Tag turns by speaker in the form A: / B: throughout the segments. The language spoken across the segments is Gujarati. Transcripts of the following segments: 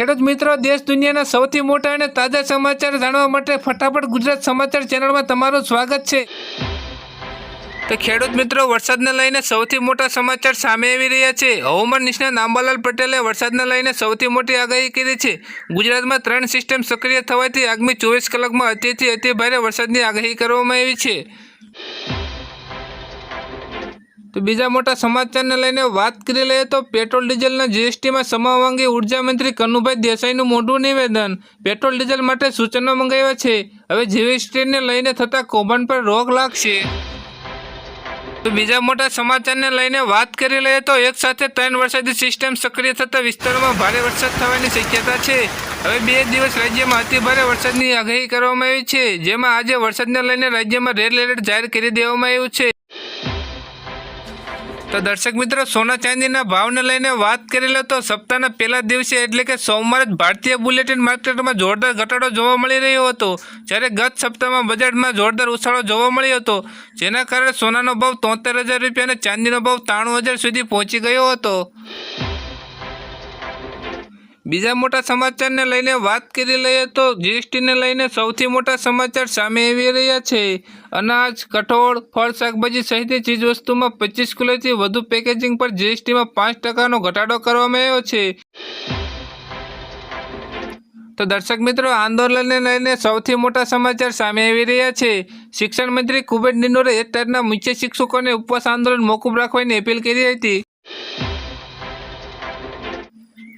A: ખેડૂત મિત્રો, દેશ દુનિયાના સૌથી મોટા અને તાજા સમાચાર જાણવા માટે ફટાફટ ગુજરાત સમાચાર ચેનલમાં તમારું સ્વાગત છે. તો ખેડૂત મિત્રો, વરસાદને લઈને સૌથી મોટા સમાચાર સામે આવી રહ્યા છે. હવામાન નિષ્ણાત આંબાલાલ પટેલે વરસાદને લઈને સૌથી મોટી આગાહી કરી છે. ગુજરાતમાં ત્રણ સિસ્ટમ સક્રિય થવાથી આગામી ચોવીસ કલાકમાં અતિથી અતિ ભારે વરસાદની આગાહી કરવામાં આવી છે. તો બીજા મોટા સમાચારને લઈને વાત કરી લઈએ તો પેટ્રોલ ડીઝલના જીએસટીમાં સમાવવા અંગે ઊર્જા મંત્રી કનુભાઈ દેસાઈનું મોટું નિવેદન. પેટ્રોલ, ડીઝલ માટે સૂચનો મંગાવ્યા છે. હવે જીએસટીને લઈને થતા કૌભાંડ પર રોક લાગશે. તો બીજા મોટા સમાચારને લઈને વાત કરી લઈએ તો એક સાથે ત્રણ વરસાદી સિસ્ટમ સક્રિય થતા વિસ્તારોમાં ભારે વરસાદ થવાની શક્યતા છે. હવે બે દિવસ રાજ્યમાં અતિભારે વરસાદની આગાહી કરવામાં આવી છે. જેમાં આજે વરસાદને લઈને રાજ્યમાં રેડ એલર્ટ જાહેર કરી દેવામાં આવ્યું છે. તો દર્શક મિત્રો, સોના ચાંદીના ભાવને લઈને વાત કરી તો સપ્તાહના પહેલા દિવસે એટલે કે સોમવારે જ ભારતીય બુલેટિન માર્કેટમાં જોરદાર ઘટાડો જોવા મળી રહ્યો હતો. જ્યારે ગત સપ્તાહમાં બજારમાં જોરદાર ઉછાળો જોવા મળ્યો હતો. જેના કારણે સોનાનો ભાવ તોતેર હજાર રૂપિયા અને ચાંદીનો ભાવ ત્રાણું હજાર સુધી પહોંચી ગયો હતો. બીજા મોટા સમાચારને લઈને વાત કરી લઈએ તો જીએસટીને લઈને સૌથી મોટા સમાચાર સામે આવી રહ્યા છે. અનાજ, કઠોળ, ફળ, શાકભાજી સહિતની ચીજવસ્તુમાં પચીસ કિલોથી વધુ પેકેજિંગ પર જીએસટીમાં પાંચ ટકાનો ઘટાડો કરવામાં આવ્યો છે. તો દર્શક મિત્રો, આંદોલનને લઈને સૌથી મોટા સમાચાર સામે આવી રહ્યા છે. શિક્ષણ મંત્રી કુબેર ડિંડોરે એક મુખ્ય શિક્ષકોને ઉપવાસ આંદોલન મોકૂફ રાખવાની અપીલ કરી હતી.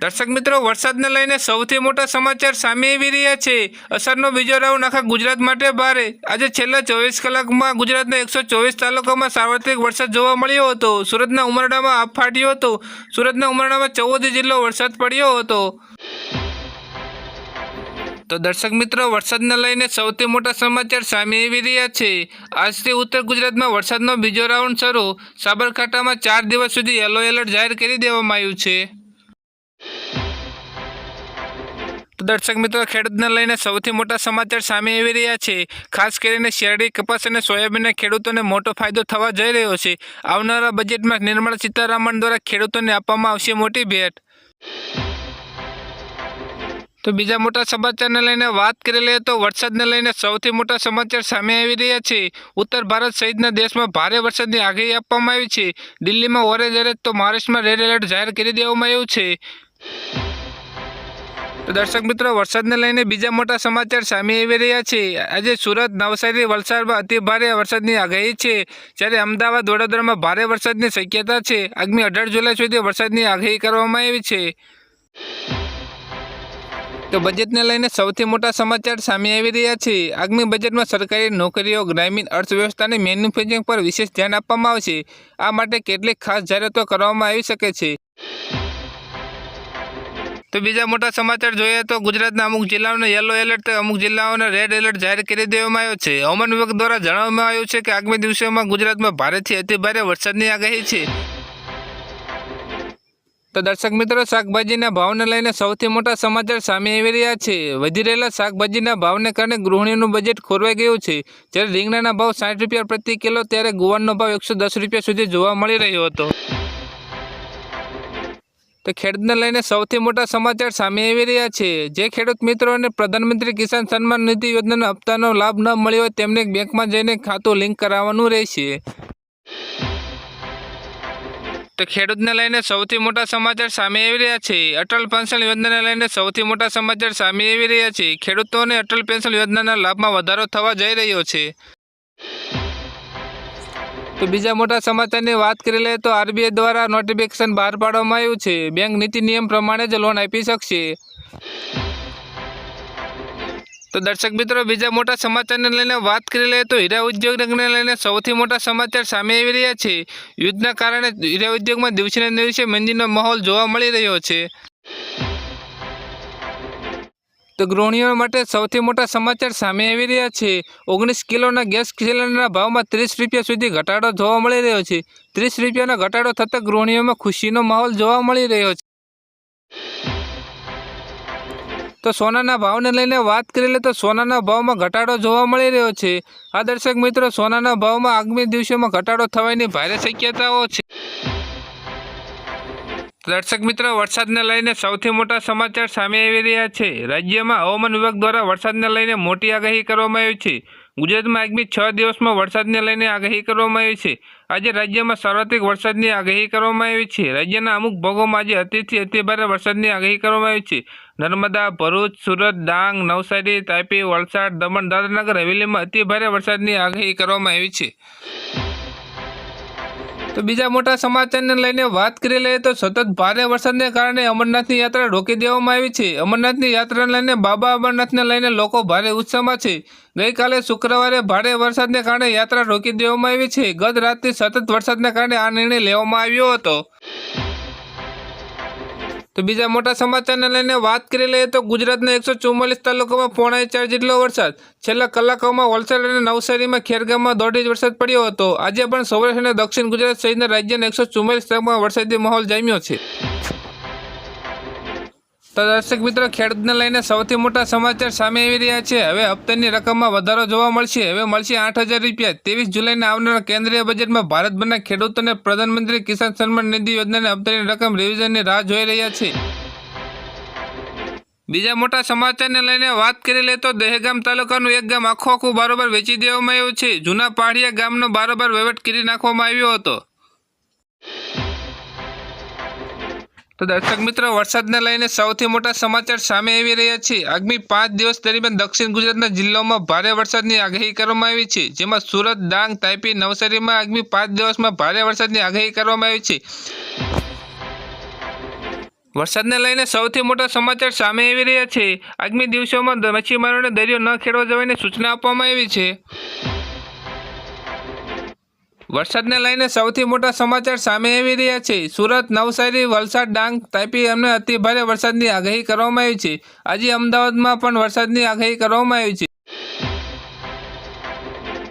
A: દર્શક મિત્રો, વરસાદને લઈને સૌથી મોટા સમાચાર સામે આવી રહ્યા છે. અસરનો બીજો રાઉન્ડ આખા ગુજરાત માટે ભારે. આજે છેલ્લા ચોવીસ કલાકમાં ગુજરાતના એકસો ચોવીસ તાલુકામાં સાર્વત્રિક વરસાદ જોવા મળ્યો હતો. સુરતના ઉમરડામાં આપ ફાટ્યો હતો. સુરતના ઉમરડામાં ચૌદ જિલ્લો વરસાદ પડ્યો હતો. તો દર્શક મિત્રો, વરસાદને લઈને સૌથી મોટા સમાચાર સામે આવી રહ્યા છે. આજથી ઉત્તર ગુજરાતમાં વરસાદનો બીજો રાઉન્ડ શરૂ. સાબરકાંઠામાં ચાર દિવસ સુધી યલો એલર્ટ જાહેર કરી દેવામાં આવ્યું છે. દર્શક મિત્રો, ખેડૂતને લઈને સૌથી મોટા સમાચાર સામે આવી રહ્યા છે. ખાસ કરીને શેરડી, કપાસ અને સોયાબીનના ખેડૂતોને મોટો ફાયદો થવા જઈ રહ્યો છે. આવનારા બજેટમાં નિર્મળા સીતારામન દ્વારા ખેડૂતોને આપવામાં આવશે મોટી ભેટ. તો બીજા મોટા સમાચારને લઈને વાત કરી લઈએ તો વરસાદને લઈને સૌથી મોટા સમાચાર સામે આવી રહ્યા છે. ઉત્તર ભારત સહિતના દેશમાં ભારે વરસાદની આગાહી આપવામાં આવી છે. દિલ્હીમાં ઓરેન્જ એલર્ટ તો મહારાષ્ટ્રમાં રેડ એલર્ટ જાહેર કરી દેવામાં આવ્યું છે. તો દર્શક મિત્રો, વરસાદને લઈને બીજા મોટા સમાચાર સામે આવી રહ્યા છે. આજે સુરત, નવસારી વલસાડમાં અતિ ભારે વરસાદની આગાહી છે. જ્યારે અમદાવાદ, વડોદરામાં ભારે વરસાદની શક્યતા છે. આગામી અઢાર જુલાઈ સુધી વરસાદની આગાહી કરવામાં આવી છે. તો બજેટને લઈને સૌથી મોટા સમાચાર સામે આવી રહ્યા છે. આગામી બજેટમાં સરકારી નોકરીઓ, ગ્રામીણ અર્થવ્યવસ્થાને મેન્યુફેક્ચરિંગ પર વિશેષ ધ્યાન આપવામાં આવશે. આ માટે કેટલીક ખાસ જાહેરાતો કરવામાં આવી શકે છે. તો બીજા મોટા સમાચાર જોઈએ તો ગુજરાતના અમુક જિલ્લાઓને યલો એલર્ટ અમુક જિલ્લાઓને રેડ એલર્ટ જાહેર કરી દેવામાં આવ્યો છે. હવામાન વિભાગ દ્વારા જણાવવામાં આવ્યું છે કે આગામી દિવસોમાં ગુજરાતમાં ભારેથી અતિભારે વરસાદની આગાહી છે. તો દર્શક મિત્રો, શાકભાજીના ભાવને લઈને સૌથી મોટા સમાચાર સામે આવી રહ્યા છે. વધી રહેલા શાકભાજીના ભાવને કારણે ગૃહિણીનું બજેટ ખોરવાઈ ગયું છે. જ્યારે રીંગણાના ભાવ સાઠ રૂપિયા પ્રતિ કિલો, ત્યારે ગુવારનો ભાવ એકસો રૂપિયા સુધી જોવા મળી રહ્યો હતો. તો ખેડૂતને લઈને સૌથી મોટા સમાચાર સામે આવી રહ્યા છે. જે ખેડૂત મિત્રોને પ્રધાનમંત્રી કિસાન સન્માન નિધિ યોજનાના હપ્તાનો લાભ ન મળ્યો હોય તેમને બેંકમાં જઈને ખાતું લિંક કરાવવાનું રહેશે. તો ખેડૂતને લઈને સૌથી મોટા સમાચાર સામે આવી રહ્યા છે. અટલ પેન્શન યોજનાને લઈને સૌથી મોટા સમાચાર સામે આવી રહ્યા છે. ખેડૂતોને અટલ પેન્શન યોજનાના લાભમાં વધારો થવા જઈ રહ્યો છે. તો બીજા મોટા સમાચારની વાત કરી લઈએ તો આરબીઆઈ દ્વારા નોટિફિકેશન બહાર પાડવામાં આવ્યું છે. બેંક નીતિ નિયમ પ્રમાણે જ લોન આપી શકશે. તો દર્શક મિત્રો, બીજા મોટા સમાચારને લઈને વાત કરી લઈએ તો હીરા ઉદ્યોગને લઈને સૌથી મોટા સમાચાર સામે આવી રહ્યા છે. યુદ્ધના કારણે હીરા ઉદ્યોગમાં દિવસેને દિવસે મંદીનો માહોલ જોવા મળી રહ્યો છે. તો ગૃહિણીઓ માટે સૌથી મોટા સમાચાર સામે આવી રહ્યા છે. ઓગણીસ કિલોના ગેસ સિલિન્ડરના ભાવમાં ત્રીસ રૂપિયા સુધી ઘટાડો જોવા મળી રહ્યો છે. ત્રીસ રૂપિયાનો ઘટાડો થતાં ગૃહિણીઓમાં ખુશીનો માહોલ જોવા મળી રહ્યો છે. તો સોનાના ભાવને લઈને વાત કરી લે તો સોનાના ભાવમાં ઘટાડો જોવા મળી રહ્યો છે. આ દર્શક મિત્રો, સોનાના ભાવમાં આગામી દિવસોમાં ઘટાડો થવાની ભારે શક્યતાઓ છે. દર્શક મિત્રો, વરસાદને લઈને સૌથી મોટા સમાચાર સામે આવી રહ્યા છે. રાજ્યમાં હવામાન વિભાગ દ્વારા વરસાદને લઈને મોટી આગાહી કરવામાં આવી છે. ગુજરાતમાં આગામી છ દિવસમાં વરસાદને લઈને આગાહી કરવામાં આવી છે. આજે રાજ્યમાં સાર્વત્રિક વરસાદની આગાહી કરવામાં આવી છે. રાજ્યના અમુક ભાગોમાં આજે અતિથી અતિભારે વરસાદની આગાહી કરવામાં આવી છે. નર્મદા, ભરૂચ, સુરત, ડાંગ, નવસારી, તાપી, વલસાડ, દમણ દાદરાનગર હવેલીમાં અતિભારે વરસાદની આગાહી કરવામાં આવી છે. તો બીજા મોટા સમાચારને લઈને વાત કરી લઈએ તો સતત ભારે વરસાદને કારણે અમરનાથની યાત્રા રોકી દેવામાં આવી છે. અમરનાથની યાત્રાને લઈને બાબા અમરનાથને લઈને લોકો ભારે ઉત્સાહમાં છે. ગઈકાલે શુક્રવારે ભારે વરસાદને કારણે યાત્રા રોકી દેવામાં આવી છે. ગત રાતથી સતત વરસાદને કારણે આ નિર્ણય લેવામાં આવ્યો હતો. તો બીજા મોટા સમાચારને લઈને વાત કરી લઈએ તો ગુજરાતના એકસો ચુમ્માલીસ તાલુકામાં પોણા ચાર જેટલો વરસાદ. છેલ્લા કલાકોમાં વલસાડ અને નવસારીમાં ખેરગામમાં દોઢ ઇંચ વરસાદ પડ્યો હતો. આજે પણ સૌરાષ્ટ્ર અને દક્ષિણ ગુજરાત સહિતના રાજ્યના એકસો ચુમ્માલીસ તાલુકામાં વરસાદી માહોલ જામ્યો છે. તો દર્શક મિત્રો, ખેડૂતને લઈને સૌથી મોટા સમાચાર સામે આવી રહ્યા છે. હવે હપ્તાની રકમમાં વધારો જોવા મળશે. હવે મળશે આઠ હજાર રૂપિયા. ત્રેવીસ જુલાઈના આવનારા કેન્દ્રીય બજેટમાં ભારતભરના ખેડૂતોને પ્રધાનમંત્રી કિસાન સન્માન નિધિ યોજનાની હપ્તાની રકમ રિવિઝનની રાહ જોઈ રહ્યા છે. બીજા મોટા સમાચારને લઈને વાત કરી લે તો દહેગામ તાલુકાનું એક ગામ આખું આખું બારોબાર વેચી દેવામાં આવ્યું છે. જૂના પહાડિયા ગામનો બારોબાર વહીવટ કરી નાખવામાં આવ્યો હતો. તો દર્શક મિત્રો, વરસાદને લઈને સૌથી મોટા સમાચાર સામે આવી રહ્યા છે. આગામી પાંચ દિવસ દરમિયાન દક્ષિણ ગુજરાતના જિલ્લાઓમાં ભારે વરસાદની આગાહી કરવામાં આવી છે. જેમાં સુરત, ડાંગ, તાપી, નવસારીમાં આગામી પાંચ દિવસમાં ભારે વરસાદની આગાહી કરવામાં આવી છે. વરસાદને લઈને સૌથી મોટા સમાચાર સામે આવી રહ્યા છે. આગામી દિવસોમાં મચ્છીમારોને દરિયો ન ખેડવા જવાની સૂચના આપવામાં આવી છે. વરસાદને લઈને સૌથી મોટા સમાચાર સામે આવી રહ્યા છે. સુરત, નવસારી, વલસાડ, ડાંગ તાપી અને અતિભારે વરસાદની આગાહી કરવામાં આવી છે. આજે અમદાવાદમાં પણ વરસાદની આગાહી કરવામાં આવી છે.